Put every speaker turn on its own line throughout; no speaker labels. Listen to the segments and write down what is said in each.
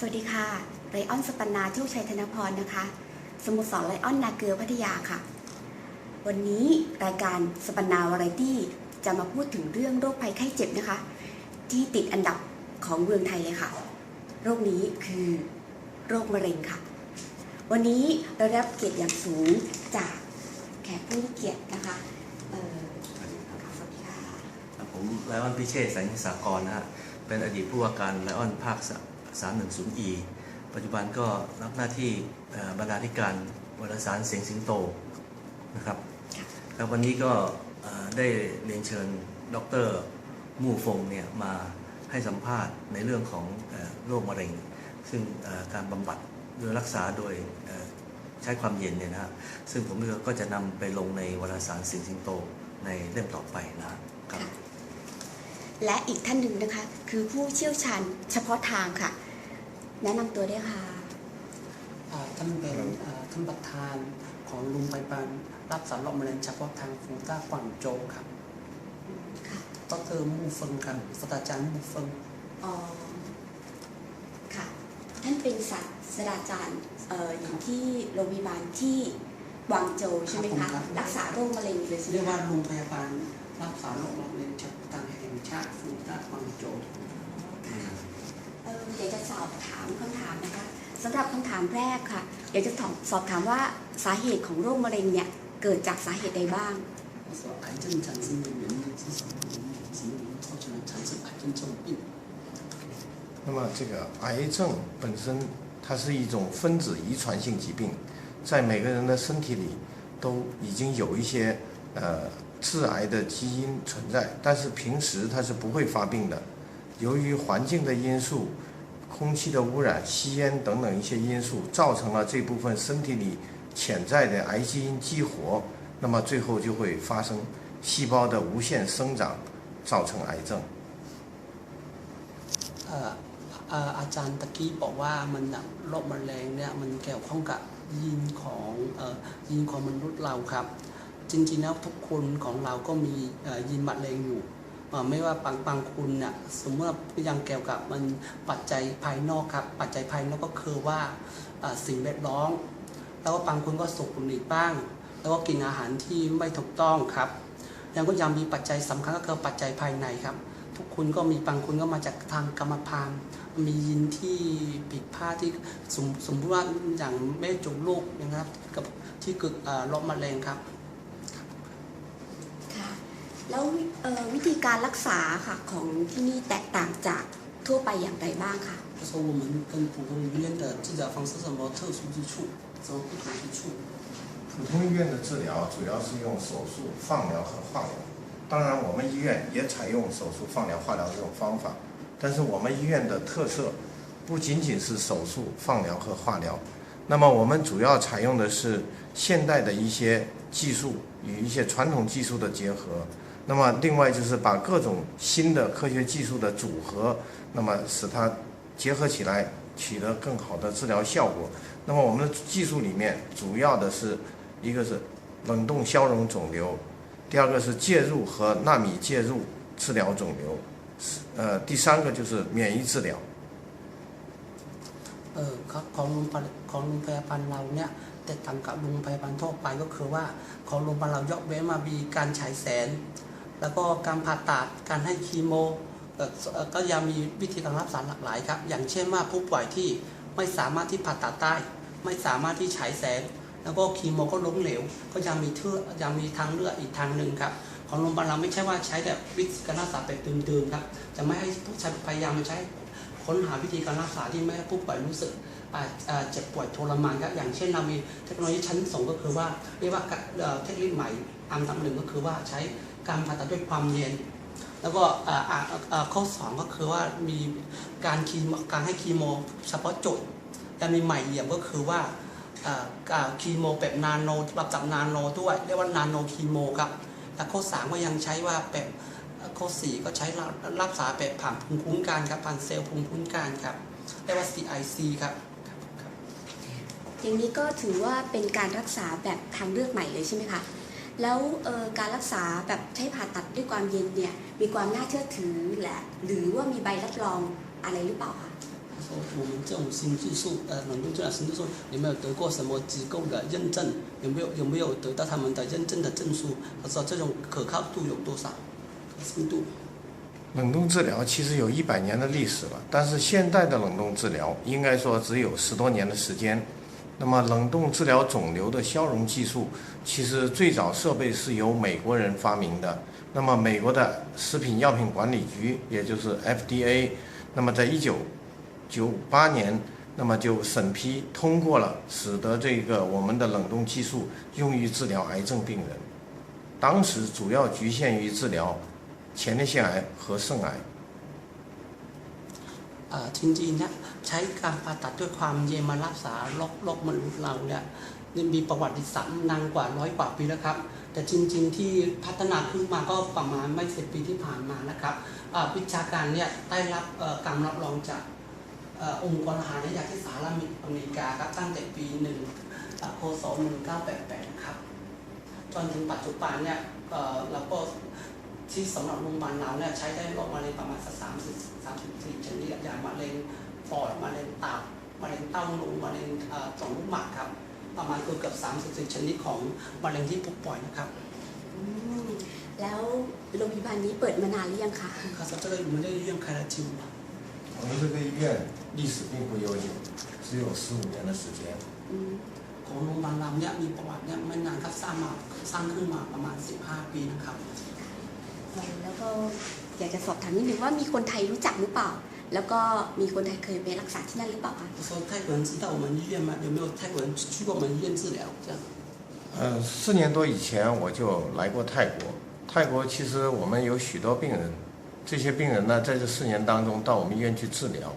สวัสดีค่ะไรออนสปันนาโชคชัยธนพรนะคะ สมุทรสอนไรออนนาเกลือพัทยาค่ะ วันนี้รายการสปันนาวาไรตี้จะมาพูดถึงเรื่องโรคภัยไข้เจ็บนะคะ ที่ติดอันดับของเมืองไทยเลยค่ะ โรคนี้คือโรคมะเร็งค่ะ วันนี้เราได้รับเกียรติอย่างสูงจากแขกผู้เกียรตินะคะ
ผมไลออนพิเชษแสงสากรนะฮะเป็นอดีตผู้ว่าการไลออนภาค 310E ปัจจุบันก็รับหน้าที่บรรณาธิการวารสารเสียงสิงโตนะครับครับวันนี้ก็ได้เรียนเชิญดรมู่ฟงเนี่ยมาให้สัมภาษณ์ในเรื่องของโรคมะเร็ง ซึ่งการบำบัดโดยรักษาโดยใช้ความเย็นเนี่ยนะฮะซึ่งผมก็จะนำไปลงในวารสารเสียงสิงโตในเล่มต่อไปนะครับ
และอีกท่านหนึ่งนะคะ คือผู้เชี่ยวชาญเฉพาะทางค่ะ แนะนำตัวด้วยค่ะ
อ่าท่านเป็นอ่าท่านประธานของโรงพยาบาลรับสารโรคมะเร็งเฉพาะทางฟูต้ากวางโจวครับ
ค่ะ
ดรมูเฟิงครับศาสตราจารย์มูเฟิง
อ๋อค่ะ ท่านเป็นศาสตราจารย์เอ่ออยู่ที่โรงพยาบาลที่กวางโจวใช่ไหมคะ รักษาโรคมะเร็งเลยใช่ไหม
เรียกว่า
คะ
โรงพยาบาลรับสารโรคมะเร็งเฉพาะทา งแห่งชาติฟูต้ากวางโจว
เออเดี๋ยวจะสอบถามคำถามนะคะสำหรับคำถามแรกค่ะเดี๋ยวจะสอบถามว่าสาเหตุของโรคมะเร็งเนี่ยเกิดจากสาเหตุใดบ้าง
说癌症产生的原因是什么原因？什么原因造成了产生癌症这种病？
那么这个癌症本身它是一种分子遗传性疾病，在每个人的身体里都已经有一些呃 致癌的基因存在，但是平时它是不会发病的。由于环境的因素、空气的污染、吸烟等等一些因素，造成了这部分身体里潜在的癌基因激活，那么最后就会发生细胞的无限生长，造成癌症。
เอ่อเอ่ออาจารย์ตะกี้บอกว่ามันน่ะโรคมะเร็งเนี่ยมันเกี่ยวข้องกับยีนของเอ่อยีนของมนุษย์เราครับ จริงๆแล้วทุกคนของเราก็มียีนมะเร็งอยู่ไม่ว่าบางบางคนเนี่ยสมมติว่ายังเกี่ยวกับมันปัจจัยภายนอกครับ ปัจจัยภายนอกก็คือว่าสิ่งแวดล้อมแล้วก็บางคนก็สูบบุหรี่บ้าง แล้วก็กินอาหารที่ไม่ถูกต้องครับยังก็ยังมีปัจจัยสำคัญก็คือปัจจัยภายในครับ ทุกคนก็มีบางคนก็มาจากทางกรรมพันธุ์มียีนที่ผิดพลาดที่สมสมมติว่าอย่างแม่จุกลูกนะครับกับที่เกิดเอ่อโรคมะเร็งครับ
แล้วเอ่อวิธีการรักษาค่ะของที่นี่แตกต่างจากทั่วไปอย่างไรบ้างคะ
说我们跟普通医院的治疗方式有什么特殊之处，什么不同之处？
普通医院的治疗主要是用手术、放疗和化疗。当然，我们医院也采用手术、放疗、化疗这种方法，但是我们医院的特色不仅仅是手术、放疗和化疗，那么我们主要采用的是现代的一些技术与一些传统技术的结合。 那么另外就是把各种新的科学技术的组合，那么使它结合起来，取得更好的治疗效果。那么我们的技术里面主要的是一个是冷冻消融肿瘤，第二个是介入和纳米介入治疗肿瘤，呃，第三个就是免疫治疗。
เออครับของโรงพยาบาลของโรงพยาบาลเราเนี่ยแตกต่างกับโรงพยาบาลทั่วไปก็คือว่าของโรงพยาบาลเรายกเว้นมามีการฉายแสง แล้วก็การผ่าตัดการให้คีโมก็ยังมีวิธีการรักษาหลากหลายครับ อย่างเช่นว่าผู้ป่วยที่ไม่สามารถที่ผ่าตัดได้ ไม่สามารถที่ฉายแสง แล้วก็คีโมก็ล้มเหลว ก็ยังมีเทือยังมีทางเลือกอีกทางหนึ่งครับ ของโรงพยาบาลเราไม่ใช่ว่าใช้แบบวิธีการรักษาแบบเดิมๆครับ จะไม่ให้ผู้ใช้พยายามมาใช้ค้นหาวิธีการรักษาที่ไม่ให้ผู้ป่วยรู้สึกเจ็บปวยทรมานครับ อย่างเช่นเรามีเทคโนโลยีชั้นสูงก็คือว่าเรียกว่าเอ่อเทคนิคใหม่อันดับหนึ่งก็คือว่าใช้ การผ่าตัดด้วยความเย็น แล้วก็ข้อสองก็คือว่ามีการคีโมการให้คีโมเฉพาะจุดจะมีใหม่เหลี่ยมก็คือว่าคีโมแบบนาโนรับจากนาโนด้วยเรียกว่านาโนคีโมครับและข้อสามก็ยังใช้ว่าแบบข้อสี่ก็ใช้รับรักษาแบบผ่านภูมิคุ้มกันครับผ่านเซลล์ภูมิคุ้มกันครับเรียกว่า CIC ครับ
อย่างนี้ก็ถือว่าเป็นการรักษาแบบทางเลือกใหม่เลยใช่ไหมคะ แล้วเอ่อการรักษาแบบใช้ผ่าตัดด้วยความเย็นเนี่ยมีความน่าเชื่อถือและหรือว่ามีใบรับรองอะไรหรือเปล่าคะ
说我们这种新技术，呃，冷冻治疗新技术有没有得过什么机构的认证？有没有有没有得到他们的认证的证书？他说这种可靠度有多少？可信度？
冷冻治疗其实有一百年的历史了，但是现代的冷冻治疗应该说只有十多年的时间。 那么冷冻治疗肿瘤的消融技术，其实最早设备是由美国人发明的。那么美国的食品药品管理局，也就是 FDA，那么在一九九八年，那么就审批通过了，使得这个我们的冷冻技术用于治疗癌症病人。当时主要局限于治疗前列腺癌和肾癌。
จริงๆเนี่ยใช้การผ่าตัดด้วยความเยมารักษาโรคโรคมนุษย์เราเนี่ยนี่มีประวัติศาสตร์นานกว่าร้อยกว่าปีแล้วครับ แต่จริง ๆ ที่พัฒนาขึ้นมาก็ประมาณไม่สิบปีที่ผ่านมานะครับวิชาการเนี่ยได้รับการรับรองจากองค์กรอาหารและยาที่สหรัฐอเมริกาครับตั้งแต่ปีหนึ่งเอ่อพศ1988 ครับ จนถึงปัจจุบันเนี่ยเอ่อเราก็ ที่สำหรับโรงพยาบาลเราเนี่ยใช้ได้โรคมะเร็งประมาณสักสามสิบสามสิบสี่ชนิดอย่างมะเร็งปอดมะเร็งตับมะเร็งเต้านมมะเร็งเอ่อต่อมลูกหมากครับ ประมาณเกือบสามสิบสี่ชนิดของมะเร็งที่พบบ่อยนะครับ
อืมแล้วโรงพยาบาลนี้เปิดมานานหรือยังคะ
卡萨这个我们这个医院开了几五了？
我们这个医院历史并不悠久，只有十五年的时间。
อืม
ของโรงพยาบาลเราเนี่ยมีประวัติเนี่ยไม่นานครับสร้างมาสร้างขึ้นมาประมาณ 15 ปีนะครับ
เอ่อแล้วก็อยากจะสอบถามนิดนึงว่ามีคนไทยรู้จักหรือเปล่า แล้วก็มีคนไทยเคยไปรักษาที่นั่นหรือเปล่าคะ
说泰国人知道我们医院吗？有没有泰国人去过我们医院治疗？这样。
呃，四年多以前我就来过泰国。泰国其实我们有许多病人，这些病人呢，在这四年当中到我们医院去治疗。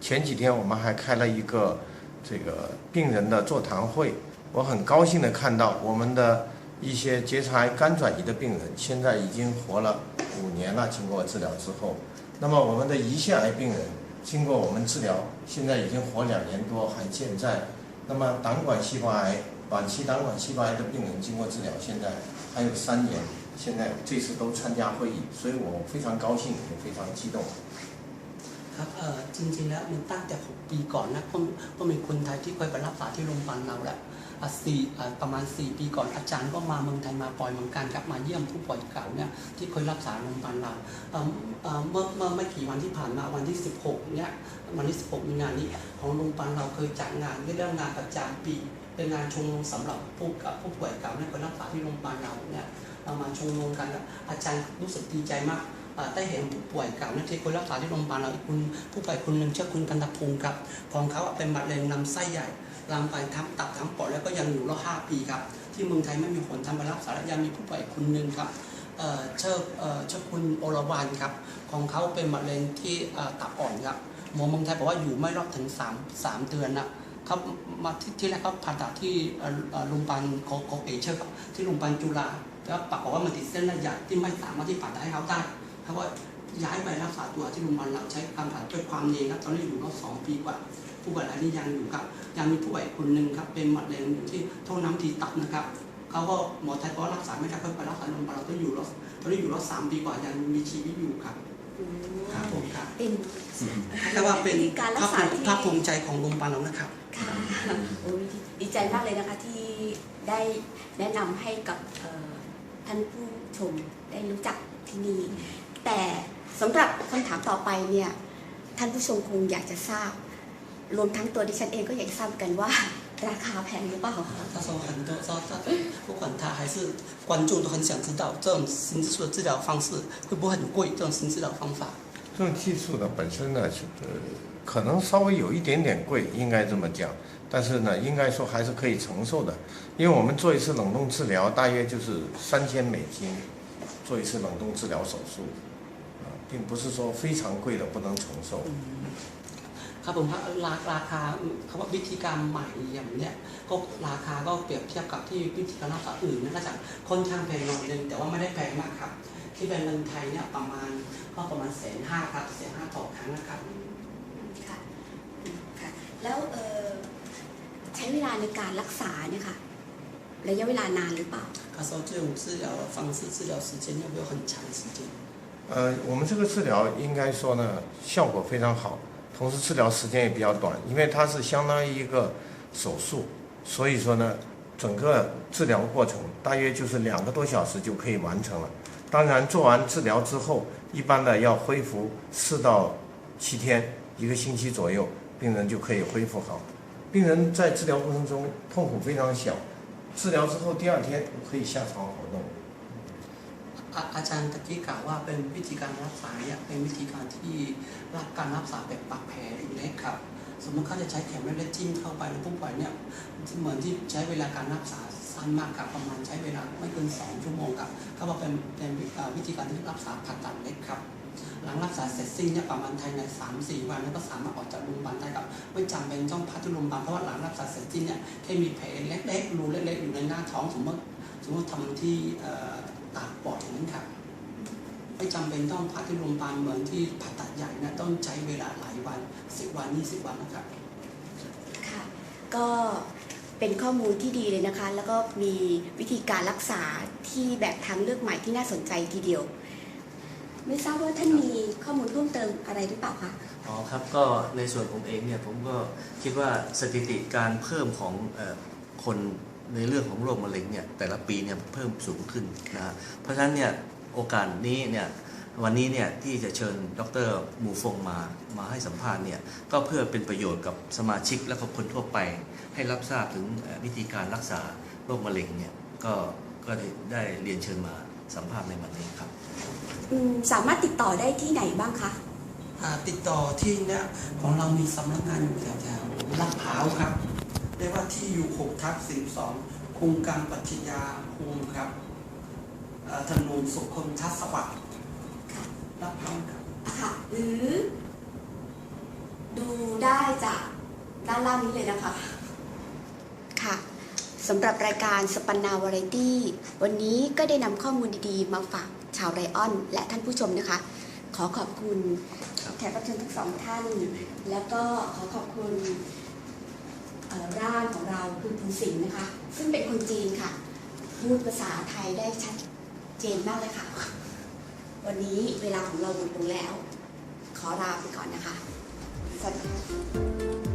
前几天我们还开了一个这个病人的座谈会，我很高兴的看到我们的 一些结肠癌肝转移的病人，现在已经活了五年了，经过治疗之后。那么我们的胰腺癌病人，经过我们治疗，现在已经活两年多，还健在。那么胆管细胞癌、晚期胆管细胞癌的病人经过治疗，现在还有三年，现在这次都参加会议，所以我非常高兴，也非常激动。
ครับจริงๆแล้วมันตั้งแต่ 6 ปีก่อนนะก็ก็มีคนไทยที่เคยไปรักษาที่โรงพยาบาลเราแหละสี่ประมาณ 4 ปีก่อนอาจารย์ก็มาเมืองไทยมาปล่อยเหมือนกันครับมาเยี่ยมผู้ป่วยเก่าเนี่ยที่เคยรักษาโรงพยาบาลเราเมื่อเมื่อไม่กี่วันที่ผ่านมาวันที่ 16เนี่ยวันที่ 16 มีงานนี้ของโรงพยาบาลเราเคยจัดงานเรียกว่างานประจำปี เป็นงานชมรมสำหรับผู้กับผู้ป่วยเก่าเนี่ยคยรักษาที่โรงพยาบาลเราเนี่ยเรามาชมรมกันอาจารย์รู้สึกดีใจมาก ได้เห็นผู้ป่วยเก่านะที่คยรักษาที่โรงพยาบาลเราอีกคุณผู้ป่วยคนหนึ่งชื่อคุณกันตพงศ์ครับของเขาเป็นมะเร็งลำไส้ใหญ่ลามไปทั้งตับทั้งปอดแล้วก็ยังอยู่รอห้าปีครับ ที่เมืองไทยไม่มีคนทำไปรักษาและยังมีผู้ป่วยคนหนึ่งครับเชื่อเชื่อคุณโอรวานครับของเขาเป็นมะเร็งที่ตับอ่อนครับหมอเมืองไทยบอกว่าอยู่ไม่รอดถึงสามสามเดือนนะเขามาที่ที่แรกเขาผ่าตัดที่โรงพยาบาลโคเอเชอร์ที่โรงพยาบาลจุฬาแล้วปรากฏว่ามันติดเส้นเลือดใหญ่ที่ไม่สามารถที่ผ่าตัดให้เขาได้ เขาก็ย้ายไปรักษาตัวที่โรงพยาบาลเราใช้การผ่าตัดด้วยความเย็นครับ ตอนนี้อยู่รอบสองปีกว่า ผู้ป่วยรายนี้ยังอยู่ครับ ยังมีผู้ป่วยคนหนึ่งครับ เป็นมะเร็งอยู่ที่ท่อน้ำดีตับนะครับเขาก็หมอไทยก็รักษาไม่ได้ก็ไปรักษาโรงพยาบาลเราต้องอยู่รอบตอนนี้อยู่รอบสามปีกว่ายังมีชีวิตอยู่ครับ
อืม
ครับผมครับ
เป็น
แต่ว่าเป็น
วิธีการรัก
ภาค
ษา
ภูมิ
ที่
ภาคภูมิใจของโรงพยาบาลเรานะครับ
ค่ะโอ้ยดีใจมากเลยนะคะที่ได้แนะนำให้กับเอ่อท่านผู้ชมได้รู้จักที่นี่ แต่สำหรับคำถามต่อไปเนี่ย ท่านผู้ชมคงอยากจะทราบ รวมทั้งตัวดิฉันเองก็อยากจะทราบกันว่า ราคาแพงหรือเปล่า
他说很多说他不管他还是观众都很想知道这种新技术的治疗方式会不会很贵？这种新治疗方法。
这种技术呢本身呢是呃可能稍微有一点点贵，应该这么讲，但是呢应该说还是可以承受的，因为我们做一次冷冻治疗大约就是三千美金，做一次冷冻治疗手术，啊， 并不是说非常贵的不能承受。
ครับผมครับราราคาคำว่าวิธีการใหม่อย่างเนี้ยก็ราคาก็เปรียบเทียบกับที่วิธีการรักษาอื่นนะก็จะค่อนข้างแพงหน่อยนึงแต่ว่าไม่ได้แพงมากครับ ที่เป็นเงินไทยเนี่ยประมาณก็ประมาณแสนห้าครับแสนห้าต่อครั้งนะครับ
ค่ะอืมค่ะ แล้วเอ่อใช้เวลาในการรักษาเนี่ยค่ะ ระยะเวลานานหรือเปล่า
他说这种治疗的方式治疗时间要不要很长时间？
呃，我们这个治疗应该说呢，效果非常好，同时治疗时间也比较短，因为它是相当于一个手术，所以说呢，整个治疗过程大约就是两个多小时就可以完成了。当然，做完治疗之后，一般的要恢复四到七天，一个星期左右，病人就可以恢复好。病人在治疗过程中痛苦非常小，治疗之后第二天可以下床活动。
อาจารย์ตะกี้กล่าวว่าเป็นวิธีการรักษาเนี่ยเป็นวิธีการที่รักการรักษาแบบปักแผลเล็กครับ สมมติเขาจะใช้เข็มเล็กๆจิ้มเข้าไปแล้วผู้ป่วยเนี่ยเหมือนที่ใช้เวลาการรักษาสั้นมากครับประมาณใช้เวลาไม่เกินสองชั่วโมงครับเขาบอกเป็นเป็นวิธีการที่รักษาผ่าตัดเล็กครับ หลังรักษาเสร็จสิ้นเนี่ยประมาณภายในสามสี่วันแล้วก็สามารถออกจากโรงพยาบาลได้ครับไม่จำเป็นต้องพักที่โรงพยาบาลเพราะว่าหลังรักษาเสร็จสิ้นเนี่ยแค่มีแผลเล็กๆรูเล็กๆอยู่ในหน้าท้องสมมติสมมติทำที่ ตากปอดอย่างนั้นครับไม่จำเป็นต้องพักที่โรงพยาบาลเหมือนที่ผ่าตัดใหญ่นะต้องใช้เวลาหลายวันสิบวันยี่สิบวันนะครับ
ค่ะก็เป็นข้อมูลที่ดีเลยนะคะ แล้วก็มีวิธีการรักษาที่แบบทางเลือกใหม่ที่น่าสนใจทีเดียว ไม่ทราบว่าท่านมีข้อมูลเพิ่มเติมอะไรหรือเปล่าคะ
อ๋อครับก็ในส่วนผมเองเนี่ยผมก็คิดว่าสถิติการเพิ่มของเออคน ในเรื่องของโรคมะเร็งเนี่ยแต่ละปีเนี่ยเพิ่มสูงขึ้นนะฮะเพราะฉะนั้นเนี่ยโอกาสนี้เนี่ยวันนี้เนี่ยที่จะเชิญดรหมูฟงมามาให้สัมภาษณ์เนี่ยก็เพื่อเป็นประโยชน์กับสมาชิกและก็คนทั่วไป ให้รับทราบถึงเอ่อวิธีการรักษาโรคมะเร็งเนี่ยก็ก็ได้ได้เรียนเชิญมาสัมภาษณ์ในวันนี้ครับ
อืมสามารถติดต่อได้ที่ไหนบ้างคะ
อ่าติดต่อที่เนี่ยของเรามีสำนักงานอยู่แถวๆลาดพร้าวครับ เรียกว่าที่อยู่6ทับ42โครงการปัจยาภูมิครับเอ่อถนนสุขมทัศวัสดิ์ลาดพร้าวครับ
ค่ะหรือ ดูได้จากด้านล่างนี้เลยนะคะ ค่ะสำหรับรายการสปันนาวาไรตี้ วันนี้ก็ได้นำข้อมูลดีๆ มาฝากชาวไรออน และท่านผู้ชมนะคะ ขอขอบคุณ
ครับ
แขกรับเชิญทั้งสองท่าน แล้วก็ขอขอบคุณเอ่อ ร่างของเราคือคุณสิงห์นะคะ ซึ่งเป็นคนจีนค่ะ พูดภาษาไทยได้ชัดเจนมากเลยค่ะ วันนี้เวลาของเราหมดลงแล้วขขอลาไปก่อนนะคะ สวัสดีค่ะ